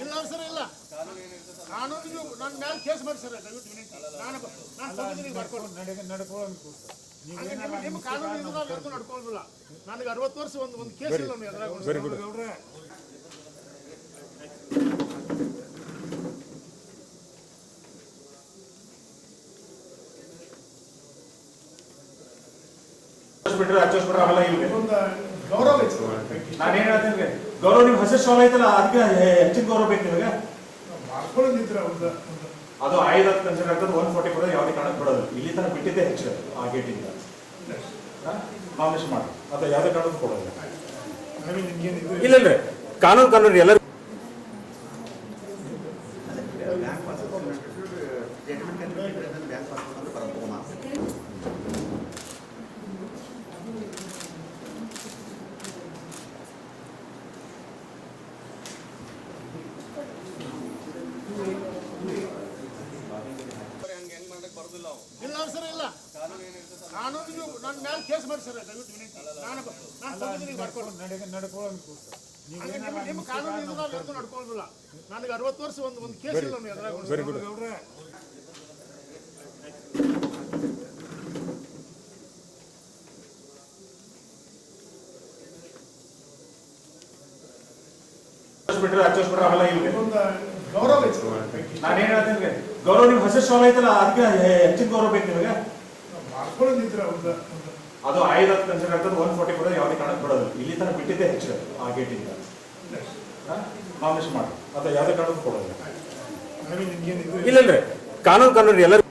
ಇಲ್ಲ ಸರ್ ಇಲ್ಲ. ಕಾನೂನು ನನ್ನ ಮೇಲೆ ಕೇಸ್ ಮಾಡಿ ಸರ್ ದಯವಿಟ್ಟು ವಿನಂತಿ. ನಾನು ನಾನು ಸಂವಿಧಾನಿಗೆ ನಿಮ್ಮ ನಿಮ್ಮ ಕಾನೂನು ನಡ್ಕೊಳ್ಳೋದಿಲ್ಲ ನನಗೆ ಅರವತ್ತು ವರ್ಷ ಒಂದು ಒಂದು ಕೇಸ್ ಇಲ್ಲ ಎದುರಾಗ ವೆರಿ ಗುಡ್ ಬಿಟ್ರೆ ಹಚ್ಚೋಸ್ ಬಿಟ್ರೆ ಅವೆಲ್ಲ ಒಂದು ಗೌರವ ಐತೆ ನಾನೇನ್ ಹೇಳ್ತೇನೆ ಗೌರವ ನಿಮ್ ಹಸಿರು ಶಾಲೆ ಐತಲ್ಲ ಅದಕ್ಕೆ ಹೆಚ್ಚಿನ ಗೌರವ ಬೇಕು ನಿಮಗೆ? ಒಂದು ಅದು ಐದು ಹತ್ತು ಕನ್ಸಿಡರ್ ಆಗ್ತದೆ ಒನ್ ಫೋರ್ಟಿ ಕೊಡೋದು ಯಾವುದೇ ಕಾರಣಕ್ಕೆ ಬಿಡೋದು ಇಲ್ಲಿ ತನಕ ಬಿಟ್ಟಿದ್ದೆ ಹೆಚ್ಚು ಆ ಗೇಟಿಂದ ನಾಮಿನೇಷನ್ ಮಾಡಿ ಅದು ಯಾವುದೇ ಕಾರಣಕ್ಕೂ ಕೊಡೋದಿಲ್ಲ. ಇಲ್ಲ ಇಲ್ಲ ಕಾನೂನು ಕಾನೂನು ಎಲ್ಲರೂ ಇಲ್ಲ ಸರ್ ಇಲ್ಲ. ಕಾನೂನು ನನ್ನ ಮೇಲೆ ಕೇಸ್ ಮಾಡಿ ಸರ್ ದಯವಿಟ್ಟು ವಿನಂತಿ. ನಾನು ನಾನು ಸಂವಿಧಾನಿಗೆ ನಿಮ್ಮ ನಿಮ್ಮ ಕಾನೂನು ನಾನು ನಡ್ಕೊಳ್ಳೋದಿಲ್ಲ ನನಗೆ ಅರವತ್ತು ವರ್ಷ ಒಂದು ಒಂದು ಕೇಸ್ ಇಲ್ಲ ಎದುರಾಗ ವೆರಿ ಗುಡ್ ಬಿಟ್ರೆ ಹಚ್ಚೋಸ್ ಬಿಟ್ರೆ ಅವೆಲ್ಲ ಒಂದು ಗೌರವ ನಾನೇನ್ ಹೇಳ್ತೀನಿ ಗೌರವ ನಿಮ್ ಹಸಿರು ಶಾಲೆ ಐತಲ್ಲ ಅದಕ್ಕೆ ಹೆಚ್ಚಿನ ಗೌರವ ಬೇಕು ನಿಮಗೆ. ಒಂದು ಅದು ಐದು ಹತ್ತು ಕನ್ಸಿಡರ್ ಆಗ್ತದೆ ಒನ್ ಫೋರ್ಟಿ ಕೊಡೋದು ಯಾವುದೇ ಕಾರಣಕ್ಕೆ ಬಿಡೋದು ಇಲ್ಲಿ ತನಕ ಬಿಟ್ಟಿದ್ದೆ ಹೆಚ್ಚು ಆ ಗೇಟಿಂದ ನಾಮಿನೇಷನ್ ಮಾಡಿ ಅದು ಯಾವುದೇ ಕಾರಣಕ್ಕೂ ಕೊಡೋದು ಇಲ್ಲ ಕಾನೂನು ಕಾನೂನು ಎಲ್ಲರೂ